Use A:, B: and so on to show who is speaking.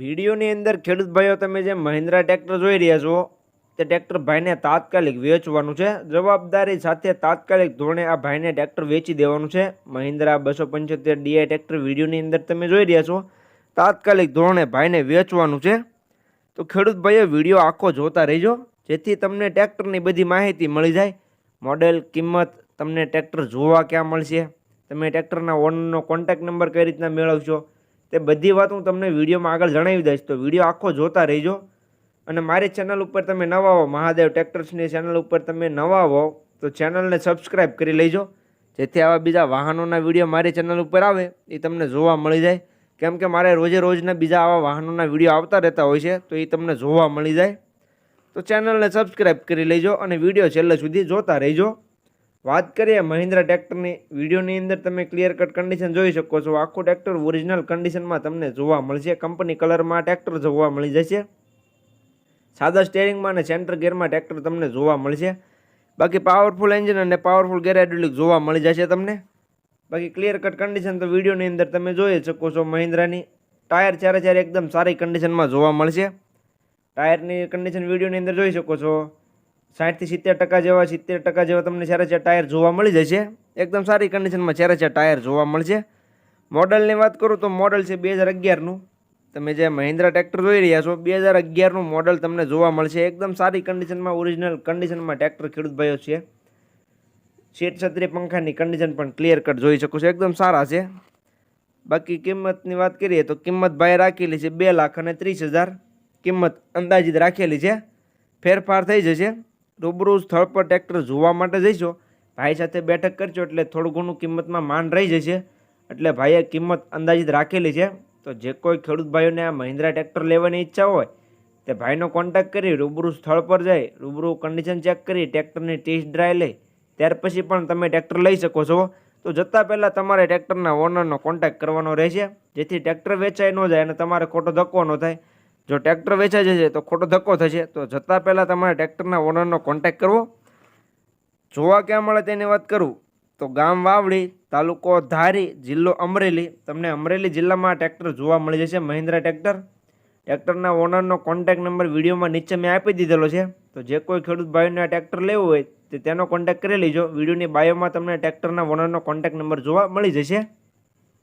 A: વિડીયોની અંદર ખેડૂત ભાઈઓ, તમે જે મહિન્દ્રા ટ્રેક્ટર જોઈ રહ્યા છો, તે ટ્રેક્ટર ભાઈને તાત્કાલિક વેચવાનું છે. જવાબદારી સાથે તાત્કાલિક ધોરણે આ ભાઈને ટ્રેક્ટર વેચી દેવાનું છે. મહિન્દ્રા બસો પંચોતેર ડીઆઈ ટ્રેક્ટર વિડીયોની અંદર તમે જોઈ રહ્યા છો. તાત્કાલિક ધોરણે ભાઈને વેચવાનું છે. તો ખેડૂત ભાઈઓ, વીડિયો આખો જોતા રહેજો, જેથી તમને ટ્રેક્ટરની બધી માહિતી મળી જાય. મોડેલ, કિંમત તમને ટ્રેક્ટર જોવા ક્યાં મળશે? તમે ટ્રેક્ટરના ઓનરનો કોન્ટેક્ટ નંબર કઈ રીતના મેળવશો? તે બધી વાત હું તમને વિડીયોમાં આગળ જણાવી દઈશ. તો વીડિયો આખો જોતા રહેજો. અને મારી ચેનલ ઉપર તમે નવા હો, મહાદેવ ટ્રેક્ટર્સની ચેનલ ઉપર તમે નવા હો, તો ચેનલને સબસ્ક્રાઈબ કરી લેજો. જેથી આવા બીજા વાહનોના વીડિયો મારી ચેનલ ઉપર આવે, એ તમને જોવા મળી જાય. કેમ કે મારે રોજે રોજના બીજા આવા વાહનોના વીડિયો આવતા રહેતા હોય છે, તો એ તમને જોવા મળી જાય. તો ચેનલને સબસ્ક્રાઈબ કરી લેજો અને વીડિયો છેલ્લે સુધી જોતા રહેજો. વાત કરીએ મહિન્દ્રા ટ્રેક્ટરની, વિડીયોની અંદર તમે ક્લિયર કટ કન્ડિશન જોઈ શકો છો. આખું ટ્રેક્ટર ઓરિજિનલ કન્ડિશનમાં તમને જોવા મળશે. કંપની કલરમાં ટ્રેક્ટર જોવા મળી જશે. સાદા સ્ટેરિંગમાં અને સેન્ટર ગેરમાં ટ્રેક્ટર તમને જોવા મળશે. બાકી પાવરફુલ એન્જિન અને પાવરફુલ ગેર હાઇડ્રોલિક જોવા મળી જશે તમને. બાકી ક્લિયર કટ કન્ડિશન તો વિડીયોની અંદર તમે જોઈ શકો છો મહિન્દ્રાની. ટાયર ચારે ચારે એકદમ સારી કન્ડિશનમાં જોવા મળશે. ટાયરની કન્ડિશન વિડીયોની અંદર જોઈ શકો છો. સાઠથી સિત્તેર ટકા જેવા, સિત્તેર ટકા જેવા તમને ચારે ટાયર જોવા મળી જશે, એકદમ સારી કન્ડિશનમાં ચારે ટાયર જોવા મળશે. મોડલની વાત કરું તો મોડલ છે બે હજાર અગિયારનું. તમે જે મહિન્દ્રા ટ્રેક્ટર જોઈ રહ્યા છો, બે હજાર અગિયારનું મોડલ તમને જોવા મળશે. એકદમ સારી કન્ડિશનમાં ઓરિજિનલ કન્ડિશનમાં ટ્રેક્ટર ખેડૂત ભાઈઓ છે. સીટ છત્રી પંખાની કન્ડિશન પણ ક્લિયર કટ જોઈ શકો છો. એકદમ સારા છે. બાકી કિંમતની વાત કરીએ તો કિંમત ભાઈ રાખેલી છે બે લાખ અને ત્રીસ હજાર. કિંમત અંદાજિત રાખેલી છે. ફેરફાર થઈ જશે. રૂબરૂ સ્થળ પર ટ્રેક્ટર જોવા માટે જઈશો, ભાઈ સાથે બેઠક કરજો એટલે થોડું ઘણું કિંમતમાં માન રહી જશે. એટલે ભાઈએ કિંમત અંદાજિત રાખેલી છે. તો જે કોઈ ખેડૂત ભાઈઓને આ મહિન્દ્રા ટ્રેક્ટર લેવાની ઈચ્છા હોય, તે ભાઈનો કોન્ટેક્ટ કરી રૂબરૂ સ્થળ પર જઈ રૂબરૂ કન્ડિશન ચેક કરી ટ્રેક્ટરની ટેસ્ટ ડ્રાઈવ લઈ ત્યાર પછી પણ તમે ટ્રેક્ટર લઈ શકો છો. તો જતાં પહેલાં તમારે ટ્રેક્ટરના ઓનરનો કોન્ટેક્ટ કરવાનો રહેશે. જેથી ટ્રેક્ટર વેચાઈ ન જાય અને તમારે ખોટો ધક્કો ન થાય. જો ટ્રેક્ટર વેચાઈ જશે તો ખોટો ધક્કો થશે, તો જતાં પહેલાં તમારે ટ્રેક્ટરના ઓનરનો કોન્ટેક્ટ કરવો. જોવા ક્યાં મળે તેની વાત કરું, તો ગામ વાવડી, તાલુકો ધારી, જિલ્લો અમરેલી. તમને અમરેલી જિલ્લામાં ટ્રેક્ટર જોવા મળી જશે, મહિન્દ્રા ટ્રેક્ટર. ટ્રેક્ટરના ઓનરનો કોન્ટેક્ટ નંબર વિડીયોમાં નીચે મેં આપી દીધેલો છે. તો જે કોઈ ખેડૂત ભાઈઓને ટ્રેક્ટર લેવું હોય તે તેનો કોન્ટેક્ટ કરી લેજો. વિડીયોની બાયોમાં તમને ટ્રેક્ટરના ઓનરનો કોન્ટેક્ટ નંબર જોવા મળી જશે.